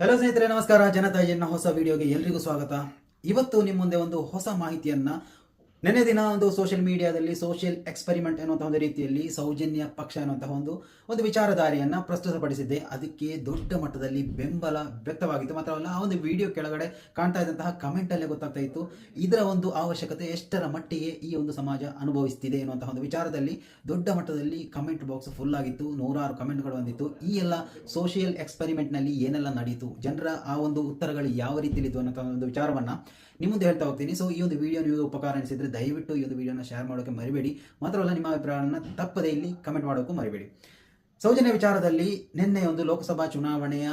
Hello ಸ್ನೇಹಿತರೆ, ನಮಸ್ಕಾರ. ಜನತಾ ಎನ್ನ ಹೊಸ ವಿಡಿಯೋಗೆ ಎಲ್ರಿಗೂ ಸ್ವಾಗತ. ಇವತ್ತು ನಿಮ್ಮ ಮುಂದೆ ಒಂದು ಹೊಸ ಮಾಹಿತಿಯನ್ನ ನೆನೆ ದಿನ ಒಂದು ಸೋಷಿಯಲ್ ಮೀಡಿಯಾದಲ್ಲಿ ಸೋಷಿಯಲ್ ಎಕ್ಸ್ಪೆರಿಮೆಂಟ್ ಎನ್ನುವಂತಹ ಒಂದು ರೀತಿಯಲ್ಲಿ ಸೌಜನ್ಯ ಪಕ್ಷ ಅನ್ನುವಂಥ ಒಂದು ಒಂದು ವಿಚಾರಧಾರೆಯನ್ನ ಪ್ರಸ್ತುತಪಡಿಸಿದ್ದೆ. ಅದಕ್ಕೆ ದೊಡ್ಡ ಮಟ್ಟದಲ್ಲಿ ಬೆಂಬಲ ವ್ಯಕ್ತವಾಗಿತ್ತು. ಮಾತ್ರವಲ್ಲ, ಆ ಒಂದು ವಿಡಿಯೋ ಕೆಳಗಡೆ ಕಾಣ್ತಾ ಇದ್ದಂತಹ ಕಮೆಂಟಲ್ಲೇ ಗೊತ್ತಾಗ್ತಾ ಇತ್ತು. ಇದರ ಒಂದು ಅವಶ್ಯಕತೆ ಎಷ್ಟರ ಮಟ್ಟಿಗೆ ಈ ಒಂದು ಸಮಾಜ ಅನುಭವಿಸ್ತಿದೆ ಎನ್ನುವಂತಹ ಒಂದು ವಿಚಾರದಲ್ಲಿ ದೊಡ್ಡ ಮಟ್ಟದಲ್ಲಿ ಕಮೆಂಟ್ ಬಾಕ್ಸ್ ಫುಲ್ ಆಗಿತ್ತು. ನೂರಾರು ಕಮೆಂಟ್ಗಳು ಬಂದಿತ್ತು. ಈ ಎಲ್ಲ ಸೋಷಿಯಲ್ ಎಕ್ಸ್ಪೆರಿಮೆಂಟ್ನಲ್ಲಿ ಏನೆಲ್ಲ ನಡೀತು? ಜನರ ಆ ಒಂದು ಉತ್ತರಗಳು ಯಾವ ರೀತಿಯಲ್ಲಿದ್ದು ಅನ್ನೋ ಒಂದು ವಿಚಾರವನ್ನ ನಿಮ್ಮ ಮುಂದೆ ಹೇಳ್ತಾ ಹೋಗ್ತೀನಿ. ಸೊ ಈ ಒಂದು ವಿಡಿಯೋ ನೀವು ಉಪಕಾರ ಅನಿಸಿದ್ರೆ ದಯವಿಟ್ಟು ಈ ಒಂದು ವಿಡಿಯೋನ ಶೇರ್ ಮಾಡೋಕೆ ಮರಿಬೇಡಿ. ಮಾತ್ರವಲ್ಲ ನಿಮ್ಮ ಅಭಿಪ್ರಾಯವನ್ನು ತಪ್ಪದೇ ಇಲ್ಲಿ ಕಮೆಂಟ್ ಮಾಡೋಕ್ಕೂ ಮರಿಬೇಡಿ. ಸೌಜನ್ಯ ವಿಚಾರದಲ್ಲಿ ನಿನ್ನೆ ಒಂದು ಲೋಕಸಭಾ ಚುನಾವಣೆಯ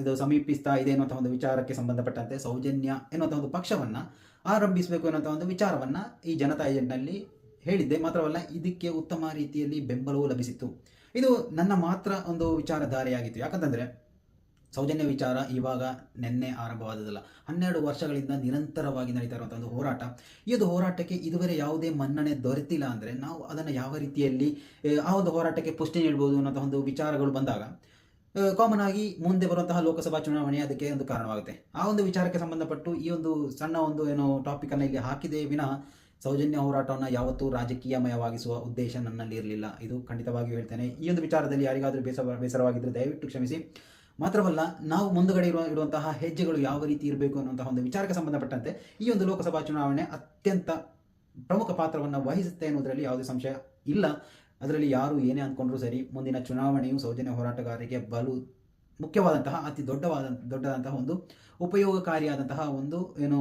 ಇದು ಸಮೀಪಿಸ್ತಾ ಇದೆ ಅನ್ನುವಂಥ ಒಂದು ವಿಚಾರಕ್ಕೆ ಸಂಬಂಧಪಟ್ಟಂತೆ ಸೌಜನ್ಯ ಎನ್ನುವಂಥ ಒಂದು ಪಕ್ಷವನ್ನ ಆರಂಭಿಸಬೇಕು ಅನ್ನುವಂಥ ಒಂದು ವಿಚಾರವನ್ನ ಈ ಜನತಾ ಏಜೆಂಟ್ನಲ್ಲಿ ಹೇಳಿದ್ದೆ. ಮಾತ್ರವಲ್ಲ ಇದಕ್ಕೆ ಉತ್ತಮ ರೀತಿಯಲ್ಲಿ ಬೆಂಬಲವೂ ಲಭಿಸಿತ್ತು. ಇದು ನನ್ನ ಮಾತ್ರ ಒಂದು ವಿಚಾರಧಾರೆಯಾಗಿತ್ತು. ಯಾಕಂತಂದ್ರೆ ಸೌಜನ್ಯ ವಿಚಾರ ಇವಾಗ ನಿನ್ನೆ ಆರಂಭವಾದದಲ್ಲ ಹನ್ನೆರಡು ವರ್ಷಗಳಿಂದ ನಿರಂತರವಾಗಿ ನಡೀತಾ ಇರುವಂಥ ಒಂದು ಹೋರಾಟ. ಒಂದು ಹೋರಾಟಕ್ಕೆ ಇದುವರೆ ಯಾವುದೇ ಮನ್ನಣೆ ದೊರೆತಿಲ್ಲ ಅಂದರೆ ನಾವು ಅದನ್ನು ಯಾವ ರೀತಿಯಲ್ಲಿ ಆ, ಒಂದು ಹೋರಾಟಕ್ಕೆ ಪುಷ್ಟಿ ನೀಡ್ಬೋದು ಅನ್ನೋಂಥ ಒಂದು ವಿಚಾರಗಳು ಬಂದಾಗ ಕಾಮನ್ ಆಗಿ ಮುಂದೆ ಬರುವಂತಹ ಲೋಕಸಭಾ ಚುನಾವಣೆ ಅದಕ್ಕೆ ಒಂದು ಕಾರಣವಾಗುತ್ತೆ. ಆ ಒಂದು ವಿಚಾರಕ್ಕೆ ಸಂಬಂಧಪಟ್ಟು ಈ ಒಂದು ಸಣ್ಣ ಒಂದು ಏನು ಟಾಪಿಕ್ ಅನ್ನ ಇಲ್ಲಿ ಹಾಕಿದೆ ವಿನಃ ಸೌಜನ್ಯ ಹೋರಾಟವನ್ನು ಯಾವತ್ತೂ ರಾಜಕೀಯಮಯವಾಗಿಸುವ ಉದ್ದೇಶ ನನ್ನಲ್ಲಿ ಇರಲಿಲ್ಲ ಇದು ಖಂಡಿತವಾಗಿಯೂ ಹೇಳ್ತೇನೆ. ಈ ಒಂದು ವಿಚಾರದಲ್ಲಿ ಯಾರಿಗಾದರೂ ಬೇಸರ ಬೇಸರವಾಗಿದ್ದರೆ ದಯವಿಟ್ಟು ಕ್ಷಮಿಸಿ. ಮಾತ್ರವಲ್ಲ, ನಾವು ಮುಂದುಗಡೆ ಇರುವ ಇರುವಂತಹ ಹೆಜ್ಜೆಗಳು ಯಾವ ರೀತಿ ಇರಬೇಕು ಅನ್ನುವಂತಹ ಒಂದು ವಿಚಾರಕ್ಕೆ ಸಂಬಂಧಪಟ್ಟಂತೆ ಈ ಒಂದು ಲೋಕಸಭಾ ಚುನಾವಣೆ ಅತ್ಯಂತ ಪ್ರಮುಖ ಪಾತ್ರವನ್ನು ವಹಿಸುತ್ತೆ ಅನ್ನೋದರಲ್ಲಿ ಯಾವುದೇ ಸಂಶಯ ಇಲ್ಲ. ಅದರಲ್ಲಿ ಯಾರು ಏನೇ ಅಂದ್ಕೊಂಡ್ರೂ ಸರಿ, ಮುಂದಿನ ಚುನಾವಣೆಯು ಸೌಜನ್ಯ ಹೋರಾಟಗಾರರಿಗೆ ಬಲು ಮುಖ್ಯವಾದಂತಹ, ಅತಿ ದೊಡ್ಡವಾದ ದೊಡ್ಡದಂತಹ ಒಂದು ಉಪಯೋಗಕಾರಿಯಾದಂತಹ ಒಂದು ಏನು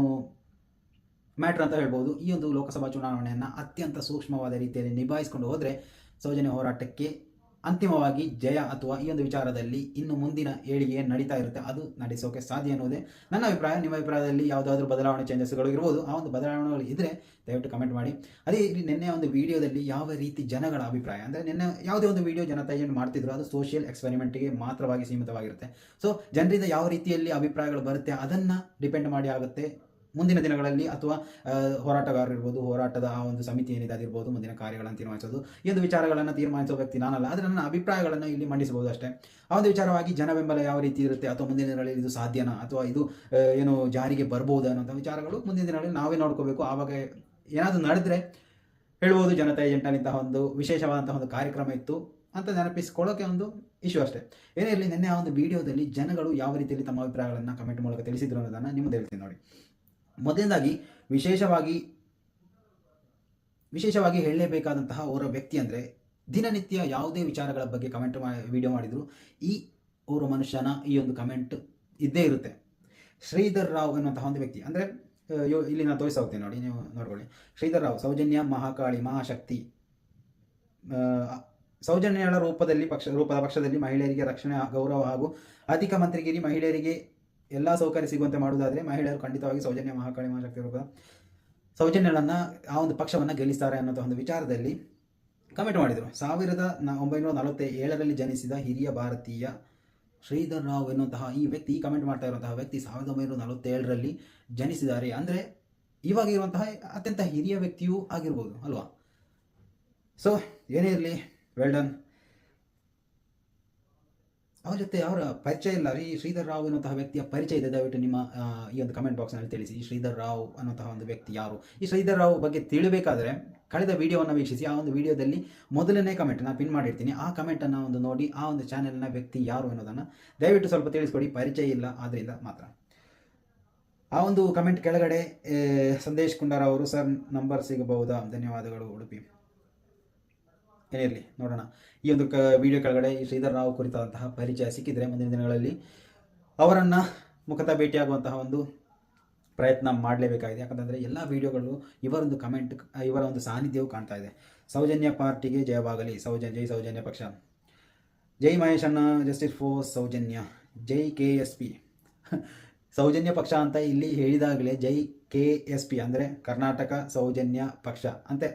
ಮ್ಯಾಟ್ರ್ ಅಂತ ಹೇಳ್ಬೋದು. ಈ ಒಂದು ಲೋಕಸಭಾ ಚುನಾವಣೆಯನ್ನು ಅತ್ಯಂತ ಸೂಕ್ಷ್ಮವಾದ ರೀತಿಯಲ್ಲಿ ನಿಭಾಯಿಸ್ಕೊಂಡು ಹೋದರೆ ಸೌಜನ್ಯ ಹೋರಾಟಕ್ಕೆ ಅಂತಿಮವಾಗಿ ಜಯ ಅಥವಾ ಈ ಒಂದು ವಿಚಾರದಲ್ಲಿ ಇನ್ನು ಮುಂದಿನ ಏಳಿಗೆ ಏನು ನಡೀತಾ ಇರುತ್ತೆ. ಅದು ನಡೆಸೋಕೆ ಸಾಧ್ಯ ಅನ್ನೋದೇ ನನ್ನ ಅಭಿಪ್ರಾಯ. ನಿಮ್ಮ ಅಭಿಪ್ರಾಯದಲ್ಲಿ ಯಾವುದಾದ್ರೂ ಬದಲಾವಣೆ ಚೇಂಜಸ್ಗಳು ಇರ್ಬೋದು. ಆ ಒಂದು ಬದಲಾವಣೆಗಳು ಇದ್ದರೆ ದಯವಿಟ್ಟು ಕಮೆಂಟ್ ಮಾಡಿ. ಅದೇ ನಿನ್ನೆ ಒಂದು ವಿಡಿಯೋದಲ್ಲಿ ಯಾವ ರೀತಿ ಜನಗಳ ಅಭಿಪ್ರಾಯ? ಅಂದರೆ ನಿನ್ನೆ ಯಾವುದೇ ಒಂದು ವಿಡಿಯೋ ಜನತಾ ಏನು ಮಾಡ್ತಿದ್ರು, ಅದು ಸೋಷಿಯಲ್ ಎಕ್ಸ್ಪೆರಿಮೆಂಟ್ಗೆ ಮಾತ್ರವಾಗಿ ಸೀಮಿತವಾಗಿರುತ್ತೆ. ಸೊ ಜನರಿಂದ ಯಾವ ರೀತಿಯಲ್ಲಿ ಅಭಿಪ್ರಾಯಗಳು ಬರುತ್ತೆ, ಅದನ್ನು ಡಿಪೆಂಡ್ ಮಾಡಿ ಆಗುತ್ತೆ ಮುಂದಿನ ದಿನಗಳಲ್ಲಿ ಅಥವಾ ಹೋರಾಟಗಾರರಿರ್ಬೋದು, ಹೋರಾಟದ ಆ ಒಂದು ಸಮಿತಿ ಏನಿದೆ ಅದಿರ್ಬೋದು, ಮುಂದಿನ ಕಾರ್ಯಗಳನ್ನು ತೀರ್ಮಾನಿಸೋದು. ಒಂದು ವಿಚಾರಗಳನ್ನು ತೀರ್ಮಾನಿಸೋ ವ್ಯಕ್ತಿ ನಾನಲ್ಲ, ಆದರೆ ನನ್ನ ಅಭಿಪ್ರಾಯಗಳನ್ನು ಇಲ್ಲಿ ಮಂಡಿಸಬಹುದು ಅಷ್ಟೇ. ಆ ಒಂದು ವಿಚಾರವಾಗಿ ಜನ ಬೆಂಬಲ ಯಾವ ರೀತಿ ಇರುತ್ತೆ ಅಥವಾ ಮುಂದಿನ ದಿನಗಳಲ್ಲಿ ಇದು ಸಾಧ್ಯನಾ ಅಥವಾ ಇದು ಏನು ಜಾರಿಗೆ ಬರ್ಬೋದು ಅನ್ನೋಂಥ ವಿಚಾರಗಳು ಮುಂದಿನ ದಿನಗಳಲ್ಲಿ ನಾವೇ ನೋಡ್ಕೋಬೇಕು. ಆವಾಗ ಏನಾದರೂ ನಡೆದ್ರೆ ಹೇಳ್ಬೋದು ಜನತಾ ಏಜೆಂಟಲ್ಲಿಂತಹ ಒಂದು ವಿಶೇಷವಾದಂತಹ ಒಂದು ಕಾರ್ಯಕ್ರಮ ಇತ್ತು ಅಂತ ನೆನಪಿಸ್ಕೊಳ್ಳೋಕೆ ಒಂದು ಇಶ್ಯೂ ಅಷ್ಟೇ. ಏನೇ ಇರಲಿ, ನಿನ್ನೆ ಆ ಒಂದು ವಿಡಿಯೋದಲ್ಲಿ ಜನಗಳು ಯಾವ ರೀತಿಯಲ್ಲಿ ತಮ್ಮ ಅಭಿಪ್ರಾಯಗಳನ್ನು ಕಮೆಂಟ್ ಮೂಲಕ ತಿಳಿಸಿದ್ರು ಅನ್ನೋದನ್ನು ನಿಮ್ಮದು ಹೇಳ್ತೀನಿ ನೋಡಿ. ಮೊದಲನೇದಾಗಿ ವಿಶೇಷವಾಗಿ ವಿಶೇಷವಾಗಿ ಹೇಳಲೇಬೇಕಾದಂತಹ ಅವರ ವ್ಯಕ್ತಿ ಅಂದರೆ ದಿನನಿತ್ಯ ಯಾವುದೇ ವಿಚಾರಗಳ ಬಗ್ಗೆ ಕಮೆಂಟ್ ಮಾ ವಿಡಿಯೋ ಮಾಡಿದರೂ, ಈ ಒರ ಮನುಷ್ಯನ ಈ ಒಂದು ಕಮೆಂಟ್ ಇದ್ದೇ ಇರುತ್ತೆ. ಶ್ರೀಧರ್ ರಾವ್ ಎನ್ನುವಂತಹ ಒಂದು ವ್ಯಕ್ತಿ ಅಂದರೆ ಇಲ್ಲಿ ನಾನು ತೋರಿಸ್ತಾ ನೋಡಿ, ನೀವು ನೋಡ್ಕೊಳ್ಳಿ. ಶ್ರೀಧರ್ ರಾವ್, ಸೌಜನ್ಯ ಮಹಾಕಾಳಿ ಮಹಾಶಕ್ತಿ. ಸೌಜನ್ಯಗಳ ರೂಪದಲ್ಲಿ ಪಕ್ಷ, ರೂಪದ ಪಕ್ಷದಲ್ಲಿ ಮಹಿಳೆಯರಿಗೆ ರಕ್ಷಣೆ, ಗೌರವ ಹಾಗೂ ಅಧಿಕ ಮಂತ್ರಿಗಿರಿ ಮಹಿಳೆಯರಿಗೆ ಎಲ್ಲ ಸೌಕರ್ಯ ಸಿಗುವಂತೆ ಮಾಡುವುದಾದರೆ ಮಹಿಳೆಯರು ಖಂಡಿತವಾಗಿ ಸೌಜನ್ಯ ಮಹಾಕಾಳಿ ಮಹಾಶಕ್ತಿ ರೂಪದ ಸೌಜನ್ಯಗಳನ್ನು ಆ ಒಂದು ಪಕ್ಷವನ್ನು ಗೆಲ್ಲಿಸ್ತಾರೆ ಅನ್ನೋ ಒಂದು ವಿಚಾರದಲ್ಲಿ ಕಮೆಂಟ್ ಮಾಡಿದರು. ಸಾವಿರದ ಒಂಬೈನೂರ ನಲವತ್ತ ಏಳರಲ್ಲಿ ಜನಿಸಿದ ಹಿರಿಯ ಭಾರತೀಯ ಶ್ರೀಧರ್ ರಾವ್ ಎನ್ನುವಂತಹ ಈ ವ್ಯಕ್ತಿ, ಈ ಕಮೆಂಟ್ ಮಾಡ್ತಾ ಇರುವಂತಹ ವ್ಯಕ್ತಿ ಸಾವಿರದ ಒಂಬೈನೂರ ನಲವತ್ತೇಳರಲ್ಲಿ ಜನಿಸಿದ್ದಾರೆ ಅಂದರೆ ಇವಾಗ ಇರುವಂತಹ ಅತ್ಯಂತ ಹಿರಿಯ ವ್ಯಕ್ತಿಯೂ ಆಗಿರ್ಬೋದು ಅಲ್ವಾ? ಸೊ ಏನೇ ಇರಲಿ ವೆಲ್ ಡನ್ ಅವ್ರ ಜೊತೆ ಅವರ ಪರಿಚಯ ಇಲ್ಲ. ಈ ಶ್ರೀಧರ್ ರಾವ್ ಎನ್ನುವಂತಹ ವ್ಯಕ್ತಿಯ ಪರಿಚಯ ಇದೆ. ದಯವಿಟ್ಟು ನಿಮ್ಮ ಈ ಒಂದು ಕಮೆಂಟ್ ಬಾಕ್ಸ್ನಲ್ಲಿ ತಿಳಿಸಿ. ಈ ಶ್ರೀಧರ್ ರಾವ್ ಅನ್ನುವಂತಹ ಒಂದು ವ್ಯಕ್ತಿ ಯಾರು? ಈ ಶ್ರೀಧರ್ ರಾವ್ ಬಗ್ಗೆ ತಿಳಿಬೇಕಾದ್ರೆ ಕಳೆದ ವಿಡಿಯೋವನ್ನು ವೀಕ್ಷಿಸಿ. ಆ ಒಂದು ವಿಡಿಯೋದಲ್ಲಿ ಮೊದಲನೇ ಕಮೆಂಟ್ ನಾನು ಪಿನ್ ಮಾಡಿರ್ತೀನಿ. ಆ ಕಮೆಂಟನ್ನು ಒಂದು ನೋಡಿ ಆ ಒಂದು ಚಾನೆಲ್ನ ವ್ಯಕ್ತಿ ಯಾರು ಅನ್ನೋದನ್ನು ದಯವಿಟ್ಟು ಸ್ವಲ್ಪ ತಿಳಿಸ್ಕೊಡಿ. ಪರಿಚಯ ಇಲ್ಲ ಆದ್ದರಿಂದ ಮಾತ್ರ. ಆ ಒಂದು ಕಮೆಂಟ್ ಕೆಳಗಡೆ ಸಂದೇಶ್ ಕುಂಡಾರ ಅವರು, ಸರ್ ನಂಬರ್ ಸಿಗಬಹುದಾ? ಧನ್ಯವಾದಗಳು, ಉಡುಪಿ. ಏನಿರಲಿ ನೋಡೋಣ. ಈ ಒಂದು ಕ ವಿಡಿಯೋ ಕೆಳಗಡೆ ಈ ಶ್ರೀಧರ್ ರಾವ್ ಕುರಿತಾದಂತಹ ಪರಿಚಯ ಸಿಕ್ಕಿದ್ರೆ ಮುಂದಿನ ದಿನಗಳಲ್ಲಿ ಅವರನ್ನು ಮುಖತ ಭೇಟಿಯಾಗುವಂತಹ ಒಂದು ಪ್ರಯತ್ನ ಮಾಡಲೇಬೇಕಾಗಿದೆ. ಯಾಕಂತಂದರೆ ಎಲ್ಲ ವಿಡಿಯೋಗಳು ಇವರೊಂದು ಕಮೆಂಟ್ ಇವರ ಒಂದು ಸಾನ್ನಿಧ್ಯವು ಕಾಣ್ತಾ ಇದೆ. ಸೌಜನ್ಯ ಪಾರ್ಟಿಗೆ ಜಯವಾಗಲಿ. ಸೌಜನ್ಯ, ಜೈ ಸೌಜನ್ಯ ಪಕ್ಷ. ಜೈ ಮಹೇಶಣ್ಣ ಜಸ್ಟಿಸ್ ಫೋರ್ ಸೌಜನ್ಯ. ಜೈ ಕೆ ಎಸ್ ಪಿ. ಸೌಜನ್ಯ ಪಕ್ಷ ಅಂತ ಇಲ್ಲಿ ಹೇಳಿದಾಗಲೇ ಜೈ ಕೆ ಎಸ್ ಪಿ ಅಂದರೆ ಕರ್ನಾಟಕ ಸೌಜನ್ಯ ಪಕ್ಷ. ಅಂತೆ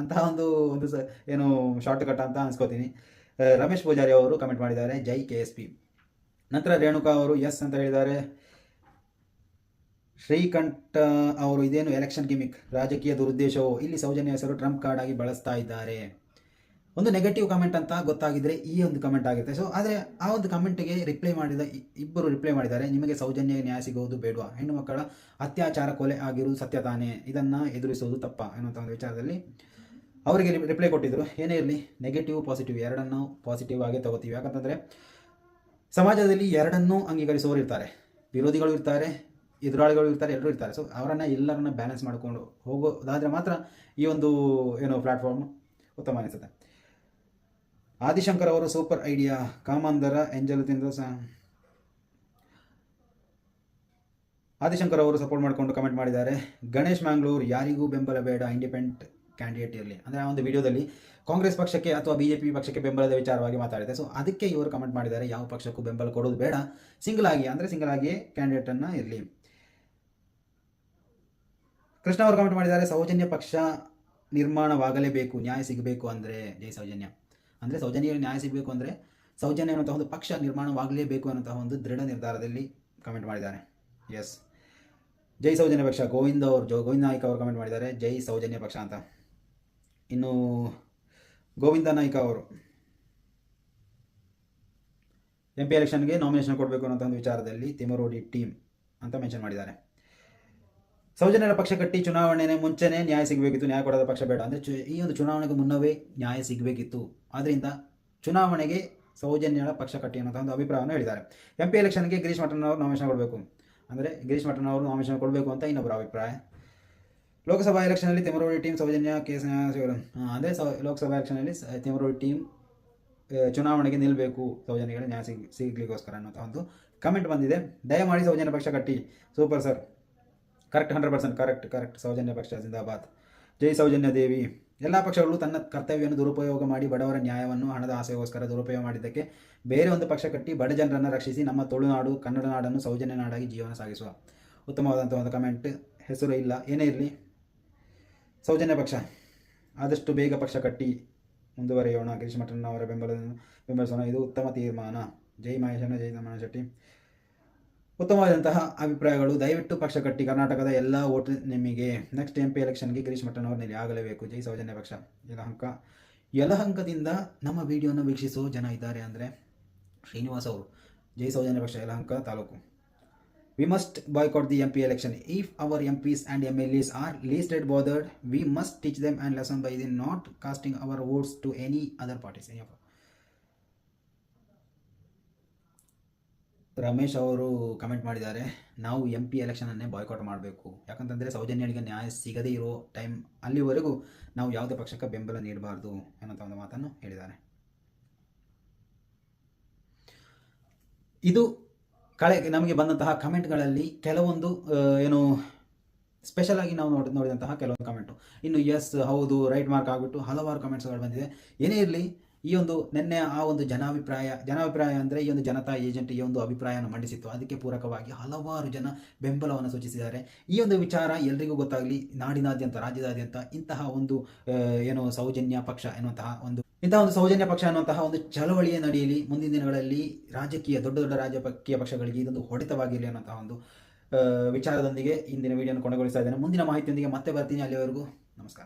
ಅಂತಹ ಒಂದು ಒಂದು ಏನು ಶಾರ್ಟ್ ಕಟ್ ಅಂತ ಅನ್ಸ್ಕೋತೀನಿ. ರಮೇಶ್ ಪೂಜಾರಿ ಅವರು ಕಮೆಂಟ್ ಮಾಡಿದ್ದಾರೆ, ಜೈ ಕೆ ಎಸ್ ಪಿ ನಂತರ ರೇಣುಕಾ ಅವರು, ಎಸ್ ಅಂತ ಹೇಳಿದ್ದಾರೆ. ಶ್ರೀಕಂಠ ಅವರು, ಇದೇನು ಎಲೆಕ್ಷನ್ ಗಿಮಿಕ್ ರಾಜಕೀಯ ದುರುದ್ದೇಶವು? ಇಲ್ಲಿ ಸೌಜನ್ಯ ಹೆಸರು ಟ್ರಂಪ್ ಕಾರ್ಡ್ ಆಗಿ ಬಳಸ್ತಾ ಇದ್ದಾರೆ ಒಂದು ನೆಗೆಟಿವ್ ಕಮೆಂಟ್ ಅಂತ ಗೊತ್ತಾಗಿದ್ರೆ ಈ ಒಂದು ಕಮೆಂಟ್ ಆಗುತ್ತೆ. ಸೊ ಆದರೆ ಆ ಒಂದು ಕಮೆಂಟ್ಗೆ ರಿಪ್ಲೈ ಮಾಡಿದ ಇಬ್ಬರು ರಿಪ್ಲೈ ಮಾಡಿದ್ದಾರೆ. ನಿಮಗೆ ಸೌಜನ್ಯ ನ್ಯಾಯ ಸಿಗುವುದು ಬೇಡವಾ? ಹೆಣ್ಣು ಮಕ್ಕಳ ಅತ್ಯಾಚಾರ ಕೊಲೆ ಆಗಿರುವುದು ಸತ್ಯ ತಾನೇ? ಇದನ್ನು ಎದುರಿಸುವುದು ತಪ್ಪ? ಎನ್ನುವಂಥ ಒಂದು ವಿಚಾರದಲ್ಲಿ ಅವರಿಗೆ ರಿಪ್ಲೈ ಕೊಟ್ಟಿದ್ದರು ಏನೇ ಇರಲಿ ನೆಗೆಟಿವ್ ಪಾಸಿಟಿವ್ ಎರಡನ್ನೂ ಪಾಸಿಟಿವ್ ಆಗಿ ತಗೋತೀವಿ. ಯಾಕಂತಂದರೆ, ಸಮಾಜದಲ್ಲಿ ಎರಡನ್ನೂ ಅಂಗೀಕರಿಸುವವರು ಇರ್ತಾರೆ. ವಿರೋಧಿಗಳು ಇರ್ತಾರೆ, ಎದುರಾಳಿಗಳು ಇರ್ತಾರೆ, ಎಲ್ಲರೂ ಇರ್ತಾರೆ. ಸೊ ಅವರನ್ನು ಎಲ್ಲರನ್ನ ಬ್ಯಾಲೆನ್ಸ್ ಮಾಡಿಕೊಂಡು ಹೋಗೋದಾದರೆ ಮಾತ್ರ ಈ ಒಂದು, ಏನೋ ಪ್ಲಾಟ್ಫಾರ್ಮ್ ಉತ್ತಮ ಅನಿಸುತ್ತೆ. ಆದಿಶಂಕರ್ ಅವರು ಸೂಪರ್ ಐಡಿಯಾ ಕಾಮಾಂಧರ ಎಂಜಲ್ ತಿಂದು ಸಹ ಆದಿಶಂಕರ್ ಅವರು ಸಪೋರ್ಟ್ ಮಾಡಿಕೊಂಡು ಕಮೆಂಟ್ ಮಾಡಿದ್ದಾರೆ. ಗಣೇಶ್ ಮ್ಯಾಂಗ್ಳೂರ್, ಯಾರಿಗೂ ಬೆಂಬಲ ಬೇಡ ಇಂಡಿಪೆಂಡೆಂಟ್ ಕ್ಯಾಂಡಿಡೇಟ್ ಇರಲಿ. ಅಂದರೆ ಆ ಒಂದು ವಿಡಿಯೋದಲ್ಲಿ ಕಾಂಗ್ರೆಸ್ ಪಕ್ಷಕ್ಕೆ ಅಥವಾ ಬಿ ಜೆ ಪಿ ಪಕ್ಷಕ್ಕೆ ಬೆಂಬಲದ ವಿಚಾರವಾಗಿ ಮಾತಾಡಿದೆ. ಸೊ ಅದಕ್ಕೆ ಇವರು ಕಮೆಂಟ್ ಮಾಡಿದ್ದಾರೆ, ಯಾವ ಪಕ್ಷಕ್ಕೂ ಬೆಂಬಲ ಕೊಡೋದು ಬೇಡ. ಸಿಂಗಲ್ ಆಗಿ, ಅಂದರೆ ಸಿಂಗಲ್ ಆಗಿಯೇ ಕ್ಯಾಂಡಿಡೇಟನ್ನು ಇರಲಿ. ಕೃಷ್ಣ ಅವರು ಕಮೆಂಟ್ ಮಾಡಿದ್ದಾರೆ, ಸೌಜನ್ಯ ಪಕ್ಷ ನಿರ್ಮಾಣವಾಗಲೇಬೇಕು, ನ್ಯಾಯ ಸಿಗಬೇಕು ಅಂದರೆ, ಜೈ ಸೌಜನ್ಯ. ಅಂದರೆ ಸೌಜನ್ಯ ನ್ಯಾಯ ಸಿಗಬೇಕು ಅಂದರೆ ಸೌಜನ್ಯ ಅನ್ನುವಂಥ ಒಂದು ಪಕ್ಷ ನಿರ್ಮಾಣವಾಗಲೇಬೇಕು ಅನ್ನುವಂತಹ ಒಂದು ದೃಢ ನಿರ್ಧಾರದಲ್ಲಿ ಕಮೆಂಟ್ ಮಾಡಿದ್ದಾರೆ. ಎಸ್ ಜೈ ಸೌಜನ್ಯ ಪಕ್ಷ, ಗೋವಿಂದ ಅವರು, ಜೋ, ಗೋವಿಂದ ನಾಯ್ಕ ಅವರು ಕಮೆಂಟ್ ಮಾಡಿದ್ದಾರೆ, ಜೈ ಸೌಜನ್ಯ ಪಕ್ಷ ಅಂತ. ಇನ್ನು ಗೋವಿಂದ ನಾಯ್ಕ ಅವರು. ಎಂ ಪಿ ಎಲೆಕ್ಷನ್ಗೆ ನಾಮಿನೇಷನ್ ಕೊಡಬೇಕು ಅನ್ನೋಂಥ ಒಂದು ವಿಚಾರದಲ್ಲಿ ತಿಮರೋಡಿ ಟೀಮ್ ಅಂತ ಮೆನ್ಷನ್ ಮಾಡಿದ್ದಾರೆ. ಸೌಜನ್ಯರ ಪಕ್ಷ ಕಟ್ಟಿ ಚುನಾವಣೆನೇ ಮುಂಚೆನೇ ನ್ಯಾಯ ಸಿಗಬೇಕಿತ್ತು. ನ್ಯಾಯ ಕೊಡದ ಪಕ್ಷ ಬೇಡ ಅಂದರೆ ಈ ಒಂದು ಚುನಾವಣೆಗೆ ಮುನ್ನವೇ ನ್ಯಾಯ ಸಿಗಬೇಕಿತ್ತು. ಆದ್ದರಿಂದ ಚುನಾವಣೆಗೆ ಸೌಜನ್ಯರ ಪಕ್ಷ ಕಟ್ಟಿ ಅನ್ನೋಂಥ ಒಂದು ಅಭಿಪ್ರಾಯವನ್ನು ಹೇಳಿದ್ದಾರೆ. ಎಂ ಪಿ ಎಲೆಕ್ಷನ್ಗೆ ಗಿರೀಶ್ ಮಠನ್ ಅವರು ನಾಮಿನೇಷನ್ ಕೊಡಬೇಕು. ಅಂದರೆ ಗಿರೀಶ್ ಮಠನ್ ಅವರು ನಾಮಿನೇಷನ್ ಕೊಡಬೇಕು ಅಂತ ಇನ್ನೊಬ್ಬರ ಅಭಿಪ್ರಾಯ. ಲೋಕಸಭಾ ಎಲೆಕ್ಷನಲ್ಲಿ ತಿಮರೋಡಿ ಟೀಮ್ ಸೌಜನ್ಯ ಕೇಸ್ ಅಂದರೆ ಸೌ ಲೋಕಸಭಾ ಎಲೆಕ್ಷನಲ್ಲಿ ತಿಮರೋಡಿ ಟೀಮ್ ಚುನಾವಣೆಗೆ ನಿಲ್ಲಬೇಕು ಸೌಜನ್ಯಗಳ ನ್ಯಾಯ ಸಿಗ್ ಸಿಗ್ಲಿಕ್ಕೋಸ್ಕರ ಅನ್ನೋಂಥ ಒಂದು ಕಮೆಂಟ್ ಬಂದಿದೆ. ದಯಮಾಡಿ ಸೌಜನ್ಯ ಪಕ್ಷ ಕಟ್ಟಿ. Super sir. Correct hundred percent correct correct Soujanya ಪಕ್ಷ, ಜಿಂದಾಬಾದ್. ಜೈ ಸೌಜನ್ಯ ದೇವಿ. ಎಲ್ಲ ಪಕ್ಷಗಳು ತನ್ನ ಕರ್ತವ್ಯವನ್ನು ದುರುಪಯೋಗ ಮಾಡಿ ಬಡವರ ನ್ಯಾಯವನ್ನು, ಹಣದ ಆಸೆಗೋಸ್ಕರ ದುರುಪಯೋಗ ಮಾಡಿದ್ದಕ್ಕೆ ಬೇರೆ ಒಂದು ಪಕ್ಷ ಕಟ್ಟಿ ಬಡ ಜನರನ್ನು ರಕ್ಷಿಸಿ ನಮ್ಮ ತುಳುನಾಡು, ಕನ್ನಡ ನಾಡನ್ನು ಸೌಜನ್ಯ ನಾಡಾಗಿ ಜೀವನ ಸಾಗಿಸುವ. ಉತ್ತಮವಾದಂಥ ಒಂದು ಕಮೆಂಟ್ ಹೆಸರು ಇಲ್ಲ, ಏನೇ ಇರಲಿ. ಸೌಜನ್ಯ ಪಕ್ಷ. ಆದಷ್ಟು ಬೇಗ ಪಕ್ಷ ಕಟ್ಟಿ ಮುಂದುವರೆಯೋಣ. ಗಿರೀಶ್ ಮಠನ್ ಅವರ ಬೆಂಬಲ ಬೆಂಬಲಿಸೋಣ ಇದು ಉತ್ತಮ ತೀರ್ಮಾನ. ಜೈ ಮಹೇಶನ ಜೈ ನಮನ ಶೆಟ್ಟಿ. ಉತ್ತಮವಾದಂತಹ ಅಭಿಪ್ರಾಯಗಳು. ದಯವಿಟ್ಟು ಪಕ್ಷ ಕಟ್ಟಿ ಕರ್ನಾಟಕದ ಎಲ್ಲ ಓಟ್ ನಿಮಗೆ. ನೆಕ್ಸ್ಟ್ ಎಂ ಪಿ ಎಲೆಕ್ಷನ್ಗೆ ಗಿರೀಶ್ ಮಠನ್ ಅವರು ನಿಲ್ಲಿ ಆಗಲೇಬೇಕು. ಜೈ ಸೌಜನ್ಯ ಪಕ್ಷ. ಯಲಹಂಕ. ಯಲಹಂಕದಿಂದ ನಮ್ಮ ವಿಡಿಯೋನ ವೀಕ್ಷಿಸುವ ಜನ ಇದ್ದಾರೆ ಅಂದರೆ ಶ್ರೀನಿವಾಸ್ ಅವರು. ಜೈ ಸೌಜನ್ಯ ಪಕ್ಷ, Yelahanka taluk. M P election if our M Ps and M L S are least Ed bothered we must teach them and lesson by the not casting our votes to any other parties Ramesh ಅವರು comment ಮಾಡಿದ್ದಾರೆ, ನಾವು M P ಎಲೆಕ್ಷನನ್ನೇ boycott ಮಾಡಬೇಕು. ಯಾಕಂತಂದರೆ ಸೌಜನ್ಯನಿಗೆ ನ್ಯಾಯ ಸಿಗದೇ ಇರೋ time ಅಲ್ಲಿವರೆಗೂ ನಾವು ಯಾವುದೇ ಪಕ್ಷಕ್ಕೆ ಬೆಂಬಲ ನೀಡಬಾರ್ದು ಅನ್ನೋಂಥ ಒಂದು ಮಾತನ್ನು ಹೇಳಿದ್ದಾರೆ. ಇದು ಕಳೆ, ನಮಗೆ ಬಂದಂತಹ ಕಮೆಂಟ್ಗಳಲ್ಲಿ ಕೆಲವೊಂದು ಏನು ಸ್ಪೆಷಲ್ ಆಗಿ ನಾವು ನೋಡಿ, ನೋಡಿದಂತಹ ಕೆಲವೊಂದು ಕಮೆಂಟು. ಇನ್ನು ಎಸ್ ಹೌದು ರೈಟ್ ಮಾರ್ಕ್ ಆಗಿಬಿಟ್ಟು ಹಲವಾರು ಕಮೆಂಟ್ಸ್ಗಳು ಬಂದಿದೆ. ಏನೇ ಇರಲಿ, ಈ ಒಂದು ನಿನ್ನೆ ಆ ಒಂದು ಜನಾಭಿಪ್ರಾಯ ಜನಾಭಿಪ್ರಾಯ ಅಂದರೆ ಈ ಒಂದು ಜನತಾ ಏಜೆಂಟ್ ಈ ಒಂದು ಅಭಿಪ್ರಾಯವನ್ನು ಮಂಡಿಸಿತ್ತು. ಅದಕ್ಕೆ ಪೂರಕವಾಗಿ ಹಲವಾರು ಜನ ಬೆಂಬಲವನ್ನು ಸೂಚಿಸಿದ್ದಾರೆ. ಈ ಒಂದು ವಿಚಾರ ಎಲ್ರಿಗೂ ಗೊತ್ತಾಗಲಿ, ನಾಡಿನಾದ್ಯಂತ, ರಾಜ್ಯದಾದ್ಯಂತ ಇಂತಹ ಒಂದು ಏನು, ಸೌಜನ್ಯ ಪಕ್ಷ ಎನ್ನುವಂತಹ ಒಂದು ಇಂತಹ ಒಂದು ಸೌಜನ್ಯ ಪಕ್ಷ ಅನ್ನುವಂತಹ ಒಂದು ಚಳವಳಿಯ ನಡೆಯಲಿ ಮುಂದಿನ ದಿನಗಳಲ್ಲಿ ರಾಜಕೀಯ, ದೊಡ್ಡ ದೊಡ್ಡ ರಾಜಕೀಯ ಪಕ್ಷಗಳಿಗೆ ಇದೊಂದು ಹೊಡೆತವಾಗಿರಲಿ ಅನ್ನೋಂತಹ ಒಂದು ವಿಚಾರದೊಂದಿಗೆ ಇಂದಿನ ವಿಡಿಯೋನ ಕೊನೆಗೊಳಿಸ್ತಾ ಇದ್ದೇನೆ. ಮುಂದಿನ ಮಾಹಿತಿಯೊಂದಿಗೆ ಮತ್ತೆ ಬರ್ತೀನಿ. ಅಲ್ಲಿವರೆಗೂ ನಮಸ್ಕಾರ.